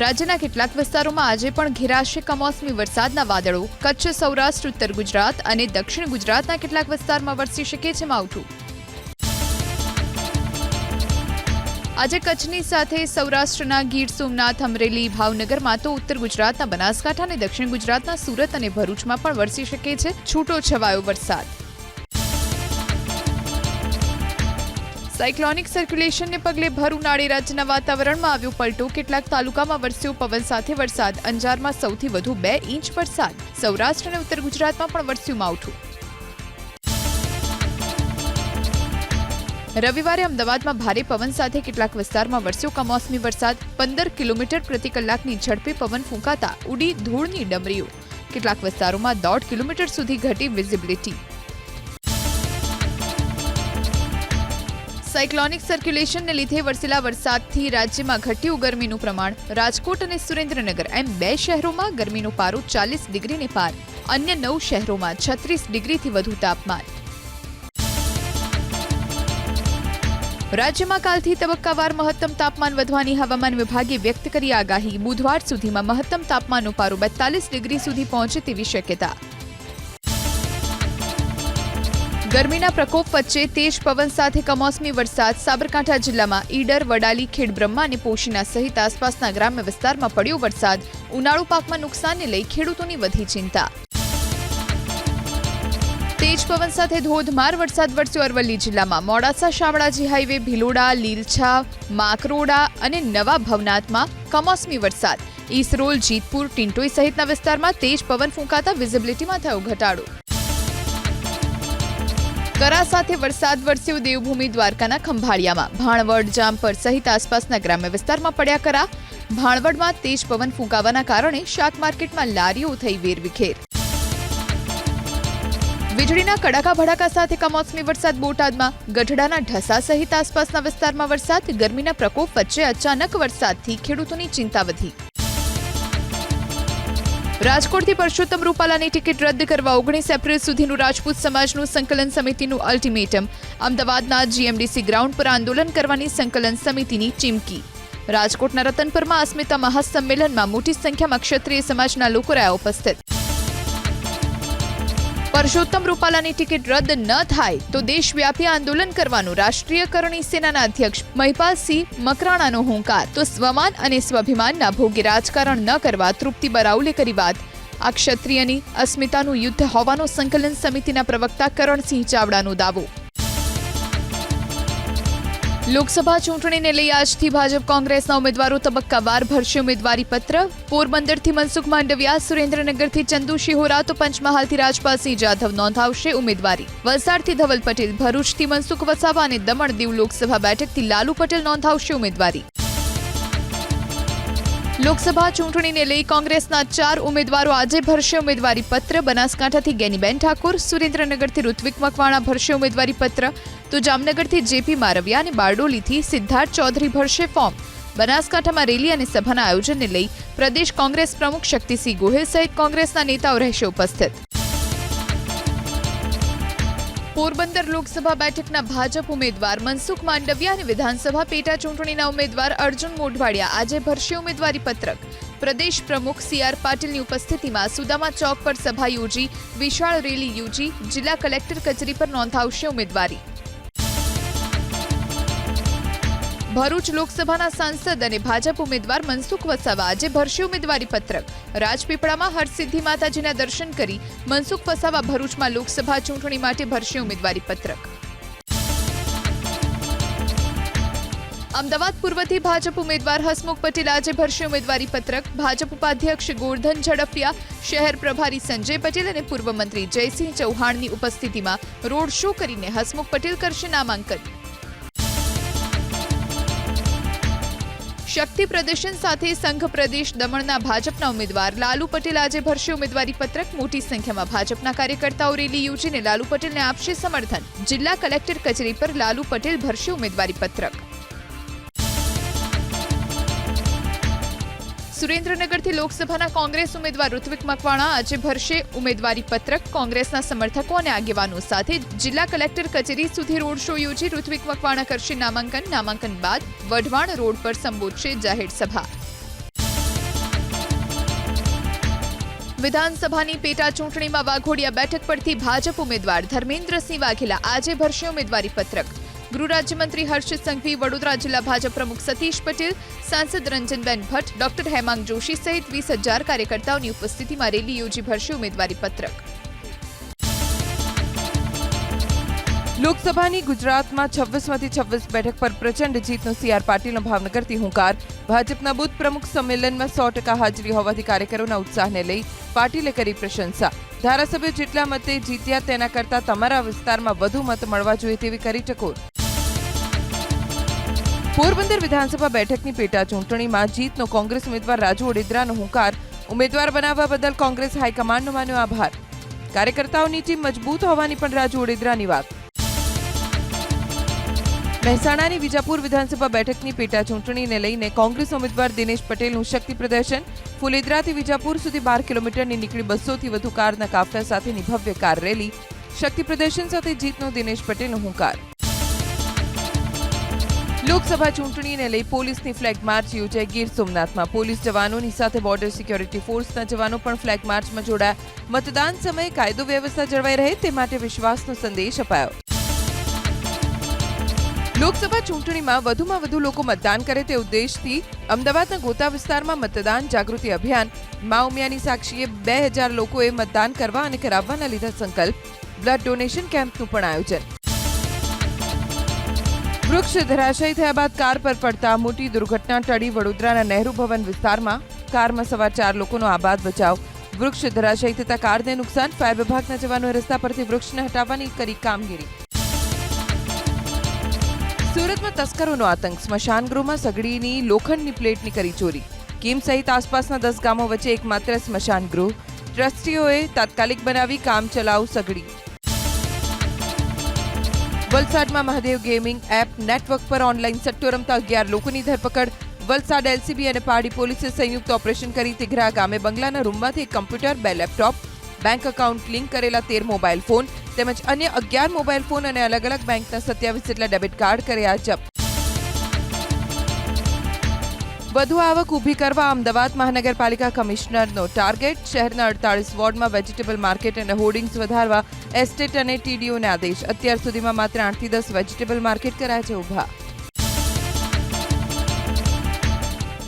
રાજ્યના કેટલાક વિસ્તારોમાં આજે પણ ઘેરાશે કમોસમી વરસાદના વાદળો. કચ્છ, સૌરાષ્ટ્ર, ઉત્તર ગુજરાત અને દક્ષિણ ગુજરાતના કેટલાક વિસ્તારમાં વરસી શકે છે માવઠું. આજે કચ્છની સાથે સૌરાષ્ટ્રના ગીર, સોમનાથ, અમરેલી, ભાવનગરમાં તો ઉત્તર ગુજરાતના બનાસકાંઠા અને દક્ષિણ ગુજરાતના સુરત અને ભરૂચમાં પણ વરસી શકે છે છૂટો છવાયો વરસાદ. સાયક્લોનિક સર્ક્યુલેશનને પગલે ભર ઉનાળે રાજ્યના વાતાવરણમાં આવ્યો પલટો. કેટલાક તાલુકામાં વરસ્યો પવન સાથે વરસાદ. અંજારમાં સૌથી વધુ બે ઇંચ વરસાદ. સૌરાષ્ટ્ર અને ઉત્તર ગુજરાતમાં પણ વરસ્યું માવઠું. રવિવારે અમદાવાદમાં ભારે પવન સાથે કેટલાક વિસ્તારમાં વરસ્યો કમોસમી વરસાદ. પંદર કિલોમીટર પ્રતિ કલાકની ઝડપે પવન ફૂંકાતા ઉડી ધૂળની ડમરીઓ. કેટલાક વિસ્તારોમાં દોઢ કિલોમીટર સુધી ઘટી વિઝિબિલિટી. સાયક્લોનિક સર્ક્યુલેશનને લીધે વરસેલા વરસાદથી રાજ્યમાં ઘટ્યું ગરમીનું પ્રમાણ. રાજકોટ અને સુરેન્દ્રનગર એમ બે શહેરોમાં ગરમીનો પારો ચાલીસ ડિગ્રીને પાર. અન્ય નવ શહેરોમાં છત્રીસ ડિગ્રીથી વધુ તાપમાન. રાજ્યમાં કાલથી તબક્કાવાર મહત્તમ તાપમાન વધવાની હવામાન વિભાગે વ્યક્ત કરી આગાહી. બુધવાર સુધીમાં મહત્તમ તાપમાનનો પારો બેતાલીસ ડિગ્રી સુધી પહોંચે તેવી શક્યતા. ગરમીના પ્રકોપ વચ્ચે તેજ પવન સાથે કમોસમી વરસાદ સાબરકાંઠા જિલ્લામાં ઈડર, વડાલી, ખેડબ્રહ્મા અને પોશીના સહિત આસપાસના ગ્રામ્ય વિસ્તારમાં પડ્યો વરસાદ. ઉનાળુ પાકમાં નુકસાનને લઈ ખેડૂતોની વધી ચિંતા. તેજ પવન સાથે ધોધમાર વરસાદ વરસ્યો અરવલ્લી જિલ્લામાં. મોડાસા, શામળાજી હાઈવે, ભિલોડા, લીલછા, માકરોડા અને નવા ભવનાથમાં કમોસમી વરસાદ. ઈસરોલ, જીતપુર ટિન્ટોઈ સહિતના વિસ્તારમાં તેજ પવન ફૂંકાતા વિઝિબિલિટીમાં થયો ઘટાડો. કરા સાથે વરસાદ વરસ્યો દેવભૂમિ દ્વારકાના ખંભાળિયામાં. ભાણવડ જામપર સહિત આસપાસના ગ્રામ્ય વિસ્તારમાં પડ્યા કરા. ભાણવડમાં તેજ પવન ફૂંકાવાના કારણે શાક માર્કેટમાં લારીઓ થઈ વેરવિખેર. વીજળીના કડાકા ભડાકા સાથે કમોસમી વરસાદ બોટાદમાં. ગઢડાના ઢસા સહિત આસપાસના વિસ્તારમાં વરસાદ. ગરમીના પ્રકોપ વચ્ચે અચાનક વરસાદથી ખેડૂતોની ચિંતા વધી. રાજકોટથી પરસોત્તમ રૂપાલાની ટિકિટ રદ કરવા ઓગણીસ એપ્રિલ સુધીનું રાજપૂત સમાજનું સંકલન સમિતિનું અલ્ટિમેટમ. અમદાવાદના જીએમડીસી ગ્રાઉન્ડ પર આંદોલન કરવાની સંકલન સમિતિની ચીમકી. રાજકોટના રતનપુરમાં અસ્મિતા મહાસંમેલનમાં મોટી સંખ્યામાં ક્ષત્રિય સમાજના લોકો રહ્યા ઉપસ્થિત. પરસોત્તમ રૂપાલાની ટિકિટ રદ ન થાય તો દેશવ્યાપી આંદોલન કરવાનું રાષ્ટ્રીય કરણી સેનાના અધ્યક્ષ મહિપાલસિંહ મકરાણાનો હુંકાર. તો સ્વમાન અને સ્વાભિમાનના ભોગે રાજકારણ ન કરવા તૃપ્તિ બરાઉલે કરી વાત. આ ક્ષત્રિયની અસ્મિતાનું યુદ્ધ હોવાનો સંકલન સમિતિના પ્રવક્તા કરણસિંહ ચાવડાનો દાવો. લોકસભા ચૂંટણીને લઈ આજથી ભાજપ કોંગ્રેસના ઉમેદવારો તબક્કાવાર ભરશે ઉમેદવારી પત્ર. પોરબંદરથી મનસુખ માંડવિયા, સુરેન્દ્રનગરથી ચંદુ શિહોરા તો પંચમહાલથી રાજપાલસિંહ જાધવ નોંધાવશે ઉમેદવારી. વલસાડથી ધવલ પટેલ, ભરૂચથી મનસુખ વસાવા અને દમણ દીવ લોકસભા બેઠકથી લાલુ પટેલ નોંધાવશે ઉમેદવારી. લોકસભા ચૂંટણીને લઈ કોંગ્રેસના ચાર ઉમેદવારો આજે ભરશે ઉમેદવારી પત્ર. બનાસકાંઠાથી ગેનીબેન ઠાકોર, સુરેન્દ્રનગરથી ઋત્વિક મકવાણા ભરશે ઉમેદવારી પત્ર. તો જામનગરથી જેપી મારવિયા અને બારડોલીથી સિદ્ધાર્થ ચૌધરી ભરશે ફોર્મ. બનાસકાંઠામાં રેલી અને સભાના આયોજનને લઈ પ્રદેશ કોંગ્રેસ પ્રમુખ શક્તિસિંહ ગોહિલ સહિત કોંગ્રેસના નેતાઓ રહેશે ઉપસ્થિત. પોરબંદર લોકસભા બેઠકના ભાજપ ઉમેદવાર મનસુખ માંડવિયા અને વિધાનસભા પેટા ચૂંટણીના ઉમેદવાર અર્જુન મોઢવાડિયા આજે ભરશે ઉમેદવારી પત્રક. પ્રદેશ પ્રમુખ સી આર પાટીલની ઉપસ્થિતિમાં સુદામા ચોક પર સભા યોજી, વિશાળ રેલી યોજી, જિલ્લા કલેક્ટર કચેરી પર નોંધાવશે ઉમેદવારી. ભરૂચ લોકસભાના સાંસદ અને ભાજપ ઉમેદવાર મનસુખ વસાવા આજે ભરશે ઉમેદવારી પત્રક. રાજપીપળામાં હરસિદ્ધિ માતાજીના દર્શન કરી મનસુખ વસાવા ભરૂચમાં લોકસભા ચૂંટણી માટે ભરશે ઉમેદવારી પત્રક. અમદાવાદ પૂર્વથી ભાજપ ઉમેદવાર હસમુખ પટેલ આજે ભરશે ઉમેદવારી પત્રક. ભાજપ ઉપાધ્યક્ષ ગોરધન ઝડફિયા, શહેર પ્રભારી સંજય પટેલ અને પૂર્વ મંત્રી જયસિંહ ચૌહાણની ઉપસ્થિતિમાં રોડ શો કરીને હસમુખ પટેલ કરશે નામાંકન. શક્તિ પ્રદર્શન સાથે સંઘ પ્રદેશ દમણના ભાજપના ઉમેદવાર લાલુ પટેલ આજે ભરશે ઉમેદવારી પત્રક. મોટી સંખ્યામાં ભાજપના કાર્યકર્તાઓ રેલી યોજીને લાલુ પટેલને આપશે સમર્થન. જિલ્લા કલેક્ટર કચેરી પર લાલુ પટેલ ભરશે ઉમેદવારી પત્રક. સુરેન્દ્રનગરથી લોકસભાના કોંગ્રેસ ઉમેદવાર ઋત્વિક મકવાણા આજે ભરશે ઉમેદવારી પત્રક. કોંગ્રેસના સમર્થકો અને આગેવાનો સાથે જિલ્લા કલેક્ટર કચેરી સુધી રોડ શો યોજી ઋત્વિક મકવાણા કરશે નામાંકન. નામાંકન બાદ વઢવાણ રોડ પર સંબોધશે જાહેર સભા. વિધાનસભાની પેટા ચૂંટણીમાં વાઘોડિયા બેઠક પરથી ભાજપ ઉમેદવાર ધર્મેન્દ્રસિંહ વાઘેલા આજે ભરશે ઉમેદવારી પત્રક. ગૃહ રાજ્યમંત્રી હર્ષ સંઘવી, વડોદરા જિલ્લા ભાજપ પ્રમુખ સતીશ પટેલ, સાંસદ રંજનબેન ભટ્ટ, ડોક્ટર હેમાંગ જોશી સહિત વીસ હજાર કાર્યકર્તાઓની ઉપસ્થિતિમાં રેલી યોજી ભરશે ઉમેદવારી પત્રક. લોકસભાની ગુજરાતમાં છવ્વીસમાંથી છવ્વીસ બેઠક પર પ્રચંડ જીતનો સીઆર પાટીલનો ભાવનગરથી હુંકાર. ભાજપના બુથ પ્રમુખ સંમેલનમાં સો ટકા હાજરી હોવાથી કાર્યકરોના ઉત્સાહને લઈ પાટીલે કરી પ્રશંસા. ધારાસભ્ય જેટલા મતે જીત્યા તેના કરતા તમારા વિસ્તારમાં વધુ મત મળવા જોઈએ તેવી કરી ટકોર. પોરબંદર વિધાનસભા બેઠકની પેટા ચૂંટણીમાં જીતનો કોંગ્રેસ ઉમેદવાર રાજુ ઓડેદરાનો હુંકાર. ઉમેદવાર બનાવવા બદલ કોંગ્રેસ હાઈકમાન્ડનો માન્યો આભાર. કાર્યકર્તાઓની ટીમ મજબૂત હોવાની પણ રાજુ ઓડેદરાની વાત. મહેસાણાની વિજાપુર વિધાનસભા બેઠકની પેટા ચૂંટણીને લઈને કોંગ્રેસ ઉમેદવાર દિનેશ પટેલનું શક્તિ પ્રદર્શન. ફુલેદરાથી વિજાપુર સુધી બાર કિલોમીટરની નીકળી બસોથી વધુ કારના કાફલા સાથેની ભવ્ય કાર રેલી. શક્તિ પ્રદર્શન સાથે જીતનો દિનેશ પટેલનો હુંકાર. લોકસભા ચૂંટણીને લઈ પોલીસની ફ્લેગ માર્ચ યોજાઈ ગીર સોમનાથમાં. પોલીસ જવાનોની સાથે બોર્ડર સિક્યોરિટી ફોર્સના જવાનો પણ ફ્લેગ માર્ચમાં જોડાયા. મતદાન સમયે કાયદો વ્યવસ્થા જળવાઈ રહે તે માટે વિશ્વાસનો સંદેશ અપાયો. લોકસભા ચૂંટણીમાં વધુમાં વધુ લોકો મતદાન કરે તે ઉદ્દેશથી અમદાવાદના ગોતા વિસ્તારમાં મતદાન જાગૃતિ અભિયાન, મા ઉમિયાની સાક્ષીએ બે હજાર લોકોએ મતદાન કરવા અને કરાવવાના લીધા સંકલ્પ. બ્લડ ડોનેશન કેમ્પનું પણ આયોજન. વૃક્ષ ધરાશયી થયા બાદ કાર પર પડતા મોટી દુર્ઘટના ટળી વડોદરાના નહેરુ ભવન વિસ્તારમાં. કારમાં સવાર ચાર લોકોનો આબાદ બચાવ. વૃક્ષ ધરાશયી થતા કારને નુકસાન, ફાયર વિભાગના જવાનોએ રસ્તા પરથી વૃક્ષને હટાવવાની કરી કામગીરી. સુરતમાં તસ્કરોનો આતંક. સ્મશાન ગૃહમાં સગડીની લોખંડની પ્લેટની કરી ચોરી. કીમ સહિત આસપાસના દસ ગામો વચ્ચે એકમાત્ર સ્મશાન ગૃહ ટ્રસ્ટીઓએ તાત્કાલિક બનાવી કામ ચલાવ સગડી. વલસાડમાં મહાદેવ ગેમિંગ એપ નેટવર્ક પર ઓનલાઈન સટ્ટો રમતા અગિયાર લોકોની ધરપકડ. વલસાડ એલસીબી અને પાડી પોલીસે સંયુક્ત ઓપરેશન કરી તિઘરા ગામે બંગલાના રૂમમાંથી એક કમ્પ્યુટર, બે લેપટોપ, બેંક એકાઉન્ટ લિંક કરેલા તેર મોબાઈલ ફોન તેમજ અન્ય અગિયાર મોબાઈલ ફોન અને અલગ અલગ બેંકના સત્યાવીસ જેટલા ડેબિટ કાર્ડ કર્યા જપ્ત. વધુ આવક ઊભી કરવા અમદાવાદ મહાનગરપાલિકા કમિશનરનો ટાર્ગેટ. શહેરના અડતાલીસ વોર્ડમાં વેજીટેબલ માર્કેટ અને હોર્ડિંગ્સ વધારવા એસ્ટેટ અને ટીડીઓને આદેશ. અત્યાર સુધીમાં માત્ર આઠથી દસ વેજીટેબલ માર્કેટ કરાયા છે ઊભા.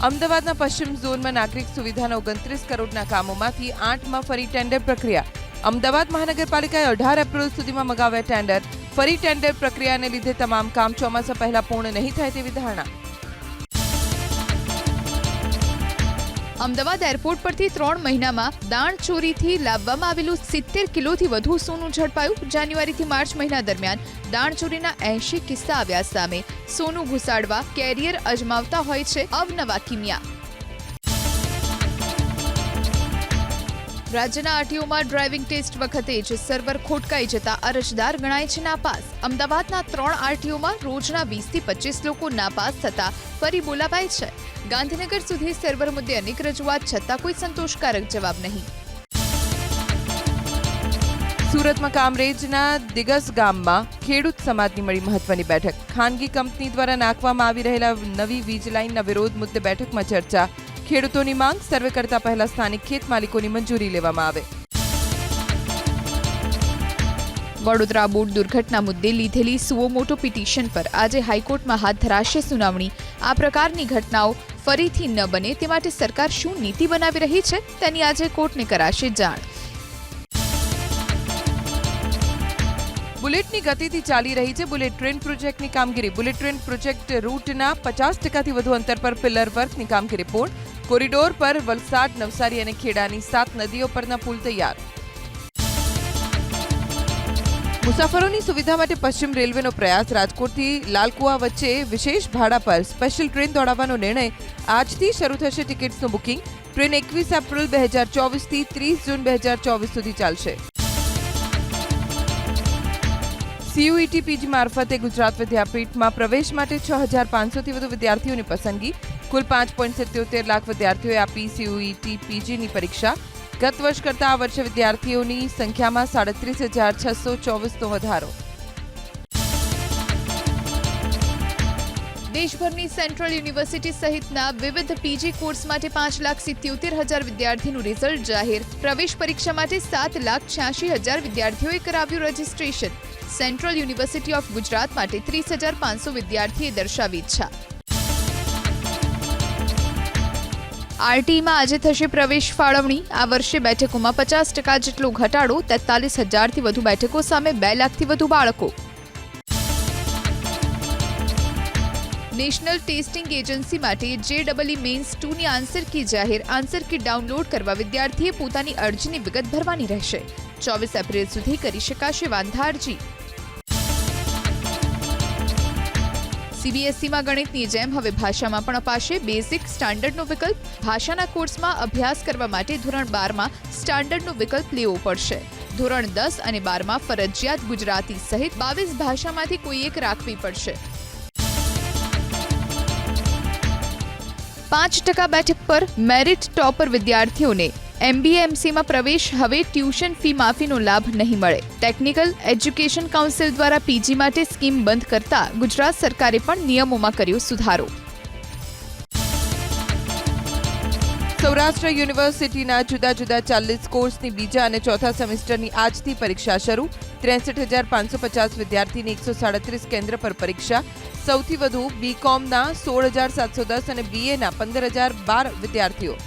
અમદાવાદના પશ્ચિમ ઝોનમાં નાગરિક સુવિધાના ઓગણત્રીસ કરોડના કામોમાંથી આઠમાં ફરી ટેન્ડર પ્રક્રિયા. અમદાવાદ મહાનગરપાલિકાએ અઢાર એપ્રિલ સુધીમાં મગાવ્યા ટેન્ડર. ફરી ટેન્ડર પ્રક્રિયાને લીધે તમામ કામ ચોમાસા પહેલા પૂર્ણ નહીં થાય તેવી ધારણા. અમદાવાદ એરપોર્ટ પરથી ત્રણ મહિનામાં દાણ ચોરીથી લાવવામાં આવેલું સિત્તેર કિલોથી વધુ સોનું ઝડપાયું. જાન્યુઆરીથી માર્ચ મહિના દરમિયાન દાણ ચોરીના એંશી કિસ્સા આવ્યા સામે સોનું ઘુસાડવા કેરિયર અજમાવતા હોય છે અવનવા કિમિયા. રાજ્યના આરટીઓમાં ડ્રાઇવિંગ ટેસ્ટ વખતે જ સર્વર ખોટકાઈ જતા અરજદાર ગણાય છે નાપાસ. અમદાવાદના ત્રણ આરટીઓમાં રોજના વીસથી પચીસ લોકો નાપાસ થતા ફરી બોલાવાય છે. ગાંધીનગર સુધી સર્વર મુદ્દે અનેક રજૂઆત છતાં કોઈ સંતોષકારક જવાબ નહીં. સુરતમાં કામરેજના દિગસ ગામમાં ખેડૂત સમાજની મળી મહત્વની બેઠક. ખાનગી કંપની દ્વારા નાખવામાં આવી રહેલા નવી વીજ લાઇનના વિરોધ મુદ્દે બેઠકમાં ચર્ચા. ખેડૂતોની માંગ સર્વે કરતા પહેલા સ્થાનિક ખેત માલિકોની મંજૂરી લેવામાં આવે. વડોદરા બોટ દુર્ઘટના મુદ્દે લીધેલી સુઓ મોટો પિટિશન પર આજે હાઈકોર્ટમાં હાથ ધરાશે સુનાવણી. આ પ્રકારની ઘટનાઓ ફરીથી ન બને તે માટે સરકાર શું નીતિ બનાવી રહી છે તેની આજે કોર્ટને કરાશે જાણ. બુલેટની ગતિથી ચાલી રહી છે બુલેટ ટ્રેન પ્રોજેક્ટની કામગીરી. બુલેટ ટ્રેન પ્રોજેક્ટ રૂટના પચાસ ટકાથી વધુ અંતર પર પિલર વર્કની કામગીરી પૂર્ણ. કોરિડોર પર વલસાડ, નવસારી અને ખેડાની સાત નદીઓ પરના પુલ તૈયાર. મુસાફરોની સુવિધા માટે પશ્ચિમ રેલવેનો પ્રયાસ રાજકોટથી લાલકુવા વચ્ચે વિશેષ ભાડા પર સ્પેશિયલ ટ્રેન દોડાવવાનો નિર્ણય આજથી શરૂ થશે ટિકિટ્સનું બુકિંગ. ટ્રેન એકવીસ એપ્રિલ બે હજાર ચોવીસથી ત્રીસ જૂન બે હજાર ચોવીસ સુધી ચાલશે. સીયુઈટી પીજી મારફતે ગુજરાત વિદ્યાપીઠમાં પ્રવેશ માટે છ હજાર પાંચસોથી વધુ વિદ્યાર્થીઓની પસંદગી. કુલ પાંચ પોઈન્ટ સિત્યોતેર લાખ વિદ્યાર્થીઓએ આપી સીયુઈટી પીજીની પરીક્ષા. ગત વર્ષ કરતાં આ વર્ષે વિદ્યાર્થીઓની સંખ્યામાં સાડત્રીસ હજાર છસો ચોવીસનો વધારો. દેશભરની સેન્ટ્રલ યુનિવર્સિટી સહિતના વિવિધ પીજી કોર્સ માટે પાંચ લાખ સિત્યોતેર હજાર વિદ્યાર્થીનું રિઝલ્ટ જાહેર. પ્રવેશ પરીક્ષા માટે સાત લાખ છ્યાસી હજાર વિદ્યાર્થીઓએ કરાવ્યું registration. Central university of Gujarat માટે ત્રીસ હજાર પાંચસો વિદ્યાર્થીએ દર્શાવી ઈચ્છા. આરટીમાં આજે થશે પ્રવેશ ફાળવણી. આ વર્ષે બેઠકોમાં પચાસ ટકા જેટલો ઘટાડો, તેતાલીસ હજારથી વધુ બેઠકો સામે બે લાખથી વધુ બાળકો. નેશનલ ટેસ્ટિંગ એજન્સી માટે જે ડબલઈ મેન્સ ટુની આન્સર કી જાહેર. આન્સર કી ડાઉનલોડ કરવા વિદ્યાર્થીએ પોતાની અરજીની વિગત ભરવાની રહેશે. ચોવીસ એપ્રિલ સુધી કરી શકાશે વાંધા અરજી સીબીએસઈમાં ગણિતની જેમ હવે ભાષામાં પણ અપાશે બેઝિક સ્ટાન્ડર્ડનો વિકલ્પ. ભાષાના કોર્સમાં અભ્યાસ કરવા માટે ધોરણ બારમાં સ્ટાન્ડર્ડનો વિકલ્પ લેવો પડશે. ધોરણ દસ અને બારમાં ફરજિયાત ગુજરાતી સહિત બાવીસ ભાષામાંથી કોઈ એક રાખવી પડશે. પાંચ ટકા બેઠક પર મેરિટ ટોપર વિદ્યાર્થીઓને એમબીએમસીમાં પ્રવેશ, હવે ટ્યુશન ફી માફીનો લાભ નહીં મળે. ટેકનિકલ એજ્યુકેશન કાઉન્સિલ દ્વારા પીજી માટે સ્કીમ બંધ કરતા ગુજરાત સરકારે પણ નિયમોમાં કર્યો સુધારો. સૌરાષ્ટ્ર યુનિવર્સિટીના જુદા જુદા ચાલીસ કોર્સની બીજા અને ચોથા સેમેસ્ટરની આજથી પરીક્ષા શરૂ. ત્રેસઠ હજાર પાંચસો પચાસ વિદ્યાર્થીની એકસો સાડત્રીસ કેન્દ્ર પર પરીક્ષા. સૌથી વધુ બીકોમના સોળ હજાર સાતસો દસ અને બીએના પંદર હજાર બાર વિદ્યાર્થીઓ.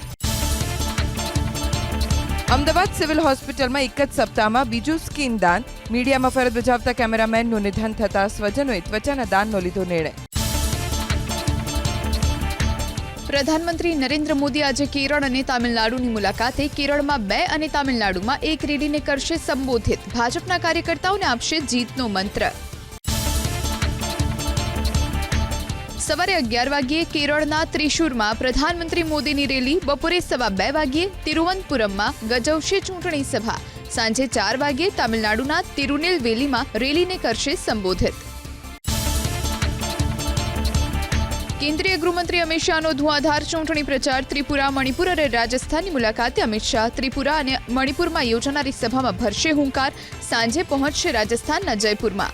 અમદાવાદ સિવિલ હોસ્પિટલમાં એક જ સપ્તાહમાં બીજું સ્કિન દાન. મીડિયામાં ફરજ બજાવતા કેમેરામેનનું નિધન થતા સ્વજનોએ ત્વચાના દાનનો લીધો નિર્ણય. પ્રધાનમંત્રી નરેન્દ્ર મોદી આજે કેરળ અને તામિલનાડુની મુલાકાતે કેરળમાં બે અને તામિલનાડુમાં એક રેલીને કરશે સંબોધિત. ભાજપના કાર્યકર્તાઓને આપશે જીતનો મંત્ર. સવારે અગિયાર વાગ્યે કેરળના ત્રિશુરમાં પ્રધાનમંત્રી મોદીની રેલી, બપોરે સવા બે વાગ્યે તિરુવનંતપુરમમાં ગજવશે ચૂંટણી સભા, સાંજે ચાર વાગ્યે તામિલનાડુના તિરુનેલવેલીમાં રેલીને કરશે સંબોધિત કેન્દ્રીય ગૃહમંત્રી અમિત શાહનો ધુઆધાર ચૂંટણી પ્રચાર, ત્રિપુરા, મણિપુર અને રાજસ્થાનની મુલાકાતે અમિત શાહ ત્રિપુરા અને મણિપુરમાં યોજાનારી સભામાં ભરશે હુંકાર, સાંજે પહોંચશે રાજસ્થાનના જયપુરમાં.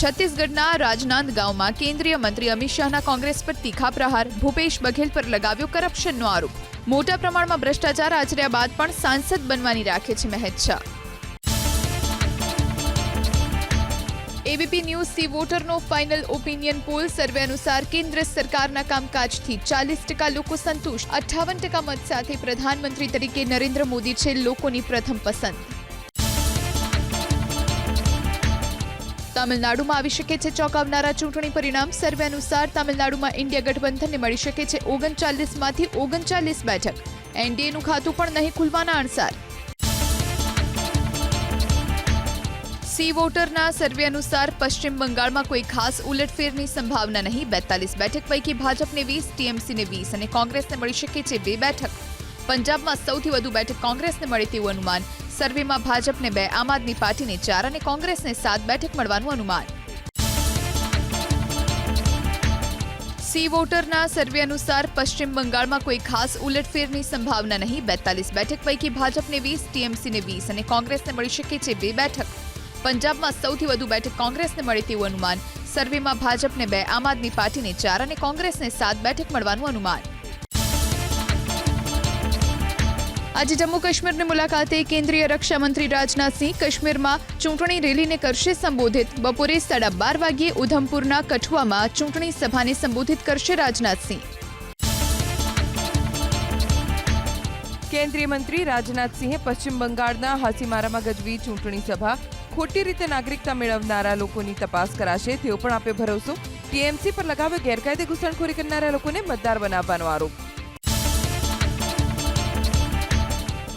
છત્તીસગઢના રાજનાંદ ગામમાં કેન્દ્રીય મંત્રી અમિત શાહના કોંગ્રેસ પર તીખા પ્રહાર. ભૂપેશ બઘેલ પર લગાવ્યો કરપ્શનનો આરોપ. મોટા પ્રમાણમાં ભ્રષ્ટાચાર આચર્યા બાદ પણ સાંસદ બનવાની રાખે છે મહેચ્છા એબીપી ન્યૂઝ સી વોટરનો ફાઇનલ ઓપિનિયન પોલ સર્વે અનુસાર કેન્દ્ર સરકારના કામકાજથી ચાલીસ ટકા લોકો સંતુષ્ટ. અઠ્ઠાવન ટકા મત સાથે પ્રધાનમંત્રી તરીકે નરેન્દ્ર મોદી છે લોકોની પ્રથમ પસંદ. તામિલનાડુમાં આવી શકે છે. ચોંકાવનારા ચૂંટણી પરિણામ સર્વે અનુસાર તમિલનાડુમાં ઇન્ડિયા ગઠબંધનને મળી શકે છે ઓગણચાલીસમાંથી ઓગણચાલીસ બેઠક. એનડીએનું ખાતું પણ નહીં ખુલવાના અણસાર. સી વોટરના સર્વે અનુસાર પશ્ચિમ બંગાળમાં કોઈ ખાસ ઉલટફેરની સંભાવના નહીં. બેતાલીસ બેઠક પૈકી ભાજપને વીસ, ટીએમસીને વીસ અને કોંગ્રેસને મળી શકે છે બે બેઠક. પંજાબમાં સૌથી વધુ બેઠક કોંગ્રેસને મળે તેવું અનુમાન સર્વેમાં ભાજપને બે, આમ આદમી પાર્ટીને ચાર અને કોંગ્રેસને સાત બેઠક મળવાનું અનુમાન. સી વોટરના સર્વે અનુસાર પશ્ચિમ બંગાળમાં કોઈ ખાસ ઉલટફેરની સંભાવના નહીં. બેતાલીસ બેઠક પૈકી ભાજપને વીસ, ટીએમસીને વીસ અને કોંગ્રેસને મળી શકે છે બે બેઠક. પંજાબમાં સૌથી વધુ બેઠક કોંગ્રેસને મળે તેવું અનુમાન. સર્વેમાં ભાજપને બે, આમ આદમી પાર્ટીને ચાર અને કોંગ્રેસને સાત બેઠક મળવાનું અનુમાન. આજે જમ્મુ કાશ્મીરની મુલાકાતે કેન્દ્રીય રક્ષામંત્રી રાજનાથસિંહ કાશ્મીરમાં ચૂંટણી રેલીને કરશે સંબોધિત. બપોરે સાડા બાર વાગ્યે ઉધમપુરના કઠુઆમાં ચૂંટણી સભાને સંબોધિત કરશે રાજનાથસિંહ કેન્દ્રીય મંત્રી રાજનાથસિંહે પશ્ચિમ બંગાળના હાસીમારામાં ગજવી ચૂંટણી સભા. ખોટી રીતે નાગરિકતા મેળવનારા લોકોની તપાસ કરાશે. તેવો પણ આપે ભરોસો. ટીએમસી પર લગાવ્યો ગેરકાયદે ઘૂસણખોરી કરનારા લોકોને મતદાર બનાવવાનો આરોપ.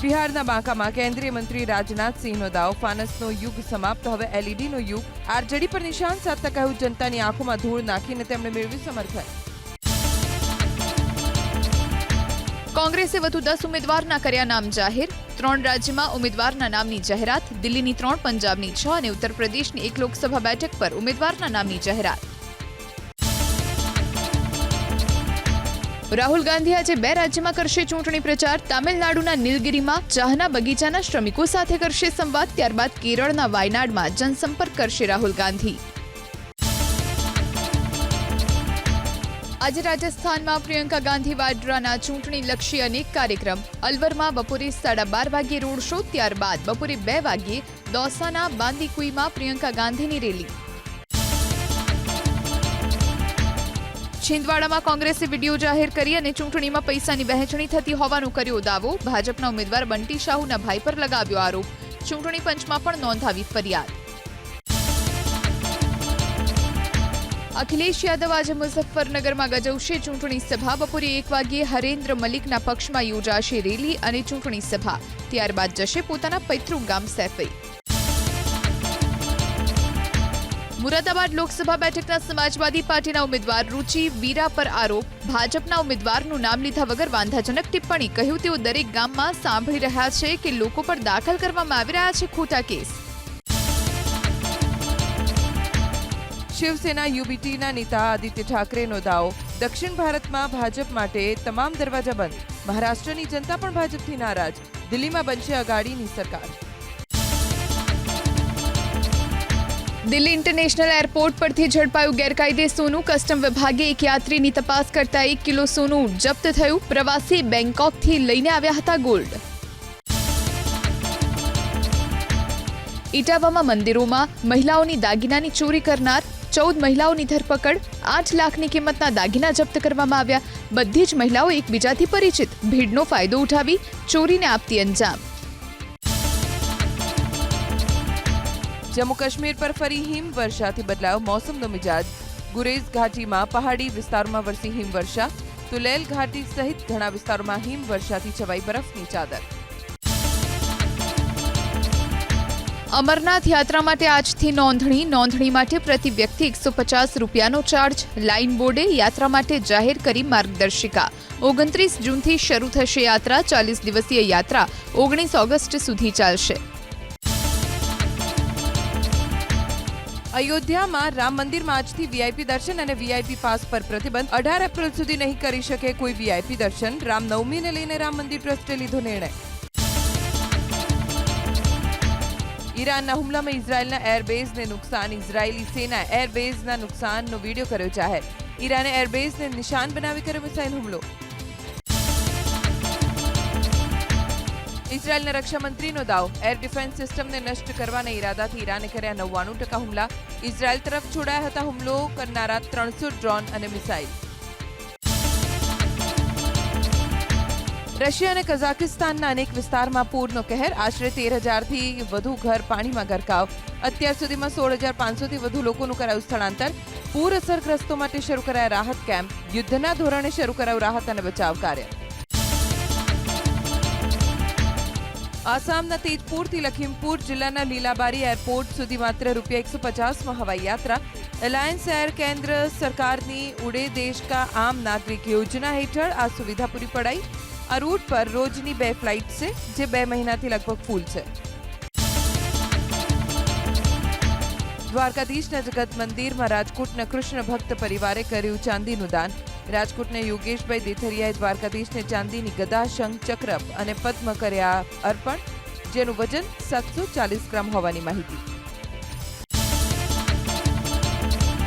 બિહારના બાંકામાં કેન્દ્રીય મંત્રી રાજનાથસિંહનો દાવ, ફાનસનો યુગ સમાપ્ત. હવે એલઈડીનો યુગ. આરજેડી પર નિશાન સાધતા કહ્યું, જનતાની આંખોમાં ધૂળ નાખીને તેમણે મેળવ્યું સમર્થન. કોંગ્રેસે વધુ દસ ઉમેદવારના કર્યા નામ જાહેર. ત્રણ રાજ્યમાં ઉમેદવારના નામની જાહેરાત. દિલ્હીની ત્રણ, પંજાબની છ અને ઉત્તર પ્રદેશની એક લોકસભા બેઠક પર ઉમેદવારના નામની જાહેરાત. રાહુલ ગાંધી આજે બે રાજ્યમાં કરશે ચૂંટણી પ્રચાર. તામિલનાડુના નીલગિરીમાં ચાહના બગીચાના શ્રમિકો સાથે કરશે સંવાદ. ત્યારબાદ કેરળના વાયનાડમાં જનસંપર્ક કરશે રાહુલ ગાંધી. આજે રાજસ્થાનમાં પ્રિયંકા ગાંધી વાડ્રાના ચૂંટણીલક્ષી અનેક કાર્યક્રમ. અલવરમાં બપોરે સાડા બાર વાગ્યે રોડ શો. ત્યારબાદ બપોરે બે વાગ્યે દોસાના બાંદીકુઈમાં પ્રિયંકા ગાંધીની રેલી. છિંદવાડામાં કોંગ્રેસે વીડિયો જાહેર કરી અને ચૂંટણીમાં પૈસાની વહેંચણી થતી હોવાનું કર્યો દાવો. ભાજપના ઉમેદવાર બંટી શાહુના ભાઈ પર લગાવ્યો આરોપ. ચૂંટણી પંચમાં પણ નોંધાવી ફરિયાદ. અખિલેશ યાદવ આજે મુઝફ્ફરનગરમાં ગજવશે ચૂંટણી સભા. બપોરે એક વાગ્યે હરેન્દ્ર મલિકના પક્ષમાં યોજાશે રેલી અને ચૂંટણી સભા. ત્યારબાદ જશે પોતાના પૈતૃક ગામ સૈફઈ. મુરાદાબાદ લોકસભા બેઠકના સમાજવાદી પાર્ટીના ઉમેદવાર રૂચિ વીરા પર આરોપ. ભાજપના ઉમેદવારનું નામ લીધા વગર વાંધાજનક ટિપ્પણી. કહ્યું, તેઓ દરેક ગામમાં સાંભળી રહ્યા છે કે લોકો પર દાખલ કરવામાં આવી રહ્યા છે ખોટા કેસ. શિવસેના યુબીટીના નેતા આદિત્ય ઠાકરેનો દાવો. દક્ષિણ ભારતમાં ભાજપ માટે તમામ દરવાજા બંધ. મહારાષ્ટ્રની જનતા પણ ભાજપથી નારાજ. દિલ્હીમાં બનશે અગાડીની સરકાર. દિલ્હી ઇન્ટરનેશનલ એરપોર્ટ પરથી ઝડપાયું ગેરકાયદે સોનું કસ્ટમ વિભાગે એક યાત્રીની તપાસ કરતા એક કિલો સોનું જપ્ત થયું. પ્રવાસી બેંકોકથી લઈને આવ્યા હતા ગોલ્ડ. ઇટાવામાં મંદિરોમાં મહિલાઓની દાગીનાની ચોરી કરનાર ચૌદ મહિલાઓની ધરપકડ, આઠ લાખની કિંમતના દાગીના જપ્ત કરવામાં આવ્યા. બધી જ મહિલાઓ એકબીજાથી પરિચિત. ભીડનો ફાયદો ઉઠાવી ચોરીને આપતી અંજામ. જમ્મુ કાશ્મીર પર ફરી હિમવર્ષાથી બદલાયો મોસમનો મિજાજ ગુરેઝ ઘાટીમાં પહાડી વિસ્તારોમાં વરસી હિમવર્ષા તુલેલ ઘાટી સહિત ઘણા વિસ્તારોમાં હિમવર્ષાથી છવાઈ બરફની ચાદર અમરનાથ યાત્રા માટે આજથી નોંધણી નોંધણી માટે પ્રતિ વ્યક્તિ એકસો પચાસ રૂપિયાનો ચાર્જ લાઇન બોર્ડે યાત્રા માટે જાહેર કરી માર્ગદર્શિકા ઓગણત્રીસ જૂનથી શરૂ થશે યાત્રા ચાલીસ દિવસીય યાત્રા ઓગણીસ ઓગસ્ટ સુધી ચાલશે અયોધ્યામાં રામ મંદિરમાં આજથી વીઆઈપી દર્શન અને વીઆઈપી પાસ પર પ્રતિબંધ. અઢાર એપ્રિલ સુધી નહીં કરી શકે કોઈ વીઆઈપી દર્શન. રામનવમીને લઈને રામ મંદિર ટ્રસ્ટે લીધો નિર્ણય. ઈરાનના હુમલામાં ઇઝરાયેલના એરબેઝને નુકસાન. ઇઝરાયેલી સેના એરબેઝના નુકસાનનો વીડિયો કર્યો જાહેર. ઈરાને એરબેઝને નિશાન બનાવી કર્યો મિસાઇલ હુમલો. ઇઝરાયેલના રક્ષામંત્રીનો દાવ. એર ડિફેન્સ સિસ્ટમને નષ્ટ કરવાના ઈરાદાથી ઈરાને કર્યા નવ્વાણું ટકા હુમલા. ઇઝરાયેલ તરફ છોડાયા હતા હુમલો કરનારા ત્રણસો ડ્રોન અને મિસાઇલ. રશિયા અને કઝાકિસ્તાનના અનેક વિસ્તારમાં પૂરનો કહેર. આશરે તેર હજારથી વધુ ઘર પાણીમાં ગરકાવ. અત્યાર સુધીમાં સોળ હજાર પાંચસોથી વધુ લોકોનું કરાયું સ્થળાંતર. પૂર અસરગ્રસ્તો માટે શરૂ કરાયા રાહત કેમ્પ. યુદ્ધના ધોરણે શરૂ કરાયું રાહત અને બચાવ કાર્ય. આસામના તેજપુરથી લખીમપુર જિલ્લાના લીલાબારી એરપોર્ટ સુધી માત્ર રૂપિયા એકસો પચાસમાં હવાઈ યાત્રા. એલાયન્સ એર કેન્દ્ર સરકારની ઉડે દેશ કા આમ નાગરિક યોજના હેઠળ આ સુવિધા પૂરી પડાઈ. આ રૂટ પર રોજની બે ફ્લાઇટ છે, જે બે મહિનાથી લગભગ ફૂલ છે. દ્વારકાધીશના જગત મંદિરમાં રાજકોટના કૃષ્ણ ભક્ત પરિવારે કર્યું ચાંદીનું દાન. રાજકોટના યોગેશભાઈ દેથરિયાએ દ્વારકાધીશને ચાંદીની ગદા, શંખ, ચક્ર અને પદ્મ કર્યા અર્પણ, જેનું વજન સાતસો ચાલીસ ગ્રામ હોવાની માહિતી.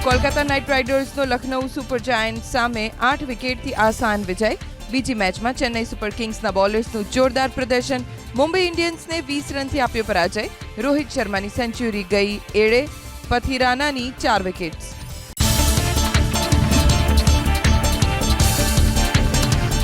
કોલકાતા નાઇટ રાઇડર્સનો લખનઉ સુપર જાયન્ટ સામે આઠ વિકેટથી આસાન વિજય. બીજી મેચમાં ચેન્નઈ સુપર કિંગ્સના બોલર્સનું જોરદાર પ્રદર્શન. મુંબઈ ઇન્ડિયન્સને વીસ રનથી આપ્યો પરાજય. રોહિત શર્માની સેન્ચુરી ગઈ એળે પથિરાનાની ચાર વિકેટ્સ.